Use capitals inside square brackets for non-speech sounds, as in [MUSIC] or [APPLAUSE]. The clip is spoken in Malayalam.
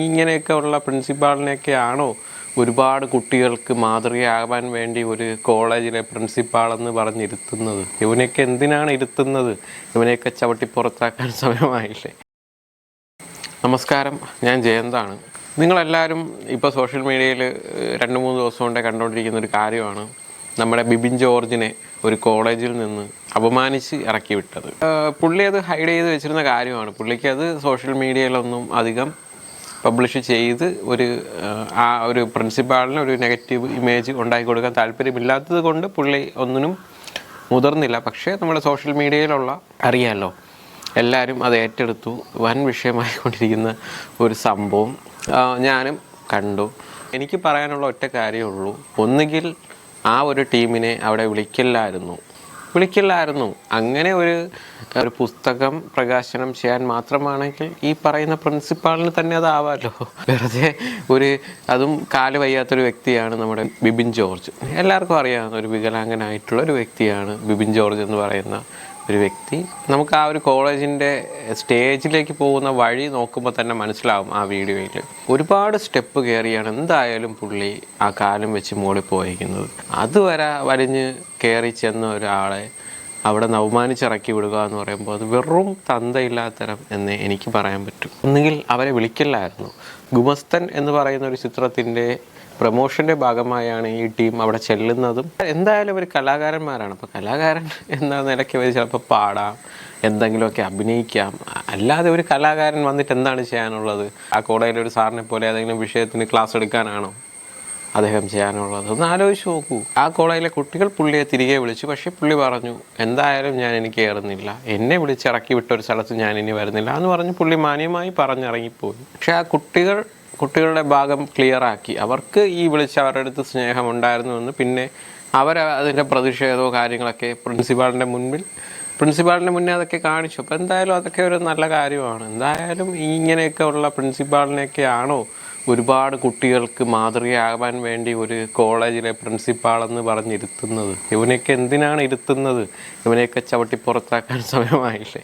ഇങ്ങനെയൊക്കെ ഉള്ള പ്രിൻസിപ്പാളിനെയൊക്കെ ആണോ ഒരുപാട് കുട്ടികൾക്ക് മാതൃകയാകാൻ വേണ്ടി ഒരു കോളേജിലെ പ്രിൻസിപ്പാളെന്ന് പറഞ്ഞിരുത്തുന്നത്? ഇവനെയൊക്കെ എന്തിനാണ് ഇരുത്തുന്നത്? ഇവനെയൊക്കെ ചവിട്ടി പുറത്താക്കാൻ [LAUGHS] സമയമായില്ലേ? നമസ്കാരം. ഞാൻ ജയന്താണ്. നിങ്ങളെല്ലാവരും ഇപ്പോൾ സോഷ്യൽ മീഡിയയിൽ രണ്ട് മൂന്ന് ദിവസം കൊണ്ടേ കണ്ടുകൊണ്ടിരിക്കുന്ന ഒരു കാര്യമാണ് നമ്മുടെ ബിബിൻ ജോർജിനെ ഒരു കോളേജിൽ നിന്ന് അപമാനിച്ച് ഇറക്കി വിട്ടത് പുള്ളി അത് ഹൈഡ് ചെയ്ത് വെച്ചിരുന്ന കാര്യമാണ്. പുള്ളിക്ക് അത് സോഷ്യൽ മീഡിയയിലൊന്നും അധികം പബ്ലിഷ് ചെയ്ത് ഒരു ആ ഒരു പ്രിൻസിപ്പാളിന് ഒരു നെഗറ്റീവ് ഇമേജ് ഉണ്ടാക്കി കൊടുക്കാൻ താല്പര്യമില്ലാത്തത് കൊണ്ട് പുള്ളി ഒന്നിനും മുതിർന്നില്ല. പക്ഷേ നമ്മുടെ സോഷ്യൽ മീഡിയയിലുള്ള അറിയാമല്ലോ എല്ലാവരും അത് ഏറ്റെടുത്തു. വൻ വിഷയമായി കൊണ്ടിരിക്കുന്ന ഒരു സംഭവം ഞാനും കണ്ടു. എനിക്ക് പറയാനുള്ള ഒറ്റ കാര്യമേ ഉള്ളൂ. ഒന്നുകിൽ ആ ഒരു ടീമിനെ അവിടെ വിളിക്കില്ലായിരുന്നു. വിളിക്കില്ലായിരുന്നു. അങ്ങനെ ഒരു ഒരു പുസ്തകം പ്രകാശനം ചെയ്യാൻ മാത്രമാണെങ്കിൽ ഈ പറയുന്ന പ്രിൻസിപ്പാളിന് തന്നെ അതാവാമല്ലോ വെറുതെ ഒരു അതും കാൽ വയ്യാത്തൊരു വ്യക്തിയാണ് നമ്മുടെ ബിബിൻ ജോർജ്. എല്ലാവർക്കും അറിയാവുന്ന ഒരു വികലാംഗനായിട്ടുള്ള ഒരു വ്യക്തിയാണ് ബിബിൻ ജോർജ് എന്ന് പറയുന്ന ഒരു വ്യക്തി. നമുക്ക് ആ ഒരു കോളേജിന്റെ സ്റ്റേജിലേക്ക് പോകുന്ന വഴി നോക്കുമ്പോൾ തന്നെ മനസ്സിലാവും ആ വീഡിയോയിൽ ഒരുപാട് സ്റ്റെപ്പ് കയറിയാണ് എന്തായാലും പുള്ളി ആ കാലം വെച്ച് മുകളിൽ പോയിരിക്കുന്നത് അതുവരെ വലിഞ്ഞ് കയറി ചെന്ന ഒരാളെ അവിടെ നിന്ന് അവമാനിച്ചിറക്കി വിടുക എന്ന് പറയുമ്പോൾ അത് വെറും തന്തയില്ലാത്തരം എന്ന് എനിക്ക് പറയാൻ പറ്റും. ഒന്നുകിൽ അവരെ വിളിക്കില്ലായിരുന്നു. ഗുമസ്തൻ എന്ന് പറയുന്ന ഒരു ചിത്രത്തിന്റെ പ്രൊമോഷന്റെ ഭാഗമായാണ് ഈ ടീം അവിടെ ചെല്ലുന്നതും. എന്തായാലും ഒരു കലാകാരന്മാരാണ്. അപ്പോൾ കലാകാരൻ എന്ന നിലയ്ക്ക് അവർ ചിലപ്പോൾ പാടാം എന്തെങ്കിലുമൊക്കെ അഭിനയിക്കാം. അല്ലാതെ ഒരു കലാകാരൻ വന്നിട്ട് എന്താണ് ചെയ്യാനുള്ളത്? ആ ഒരു സാറിനെ പോലെ ഏതെങ്കിലും വിഷയത്തിന് ക്ലാസ് എടുക്കാനാണോ? അദ്ദേഹം ചെയ്യാനുള്ളത്. ഒന്ന് ആലോചിച്ച് നോക്കൂ. ആ കോളേജിലെ കുട്ടികൾ പുള്ളിയെ തിരികെ വിളിച്ചു. പക്ഷേ പുള്ളി പറഞ്ഞു എന്തായാലും ഞാൻ എനിക്ക് കയറുന്നില്ല എന്നെ വിളിച്ച് ഇറക്കി വിട്ട ഒരു സ്ഥലത്ത് ഞാൻ ഇനി വരുന്നില്ല എന്ന് പറഞ്ഞ് പുള്ളി മാന്യമായി പറഞ്ഞിറങ്ങിപ്പോയി. പക്ഷേ ആ കുട്ടികൾ കുട്ടികളുടെ ഭാഗം ക്ലിയറാക്കി അവർക്ക് ഈ വിളിച്ച് അവരുടെ അടുത്ത് സ്നേഹം ഉണ്ടായിരുന്നുവെന്ന് പിന്നെ അവർ അതിന്റെ പ്രതിഷേധമോ കാര്യങ്ങളൊക്കെ പ്രിൻസിപ്പാളിന്റെ മുൻപിൽ പ്രിൻസിപ്പാളിന്റെ മുന്നേ അതൊക്കെ കാണിച്ചു. അപ്പോൾ എന്തായാലും അതൊക്കെ ഒരു നല്ല കാര്യമാണ്. എന്തായാലും ഇങ്ങനെയൊക്കെ ഉള്ള പ്രിൻസിപ്പാളിനെയൊക്കെ ആണോ ഒരുപാട് കുട്ടികൾക്ക് മാതൃകയാകാൻ വേണ്ടി ഒരു കോളേജിലെ പ്രിൻസിപ്പാളെന്ന് പറഞ്ഞിരുത്തുന്നത്. ഇവനെയൊക്കെ എന്തിനാണ് ഇരുത്തുന്നത്? ഇവനെയൊക്കെ ചവിട്ടി പുറത്താക്കാൻ [LAUGHS] സമയമായില്ലേ?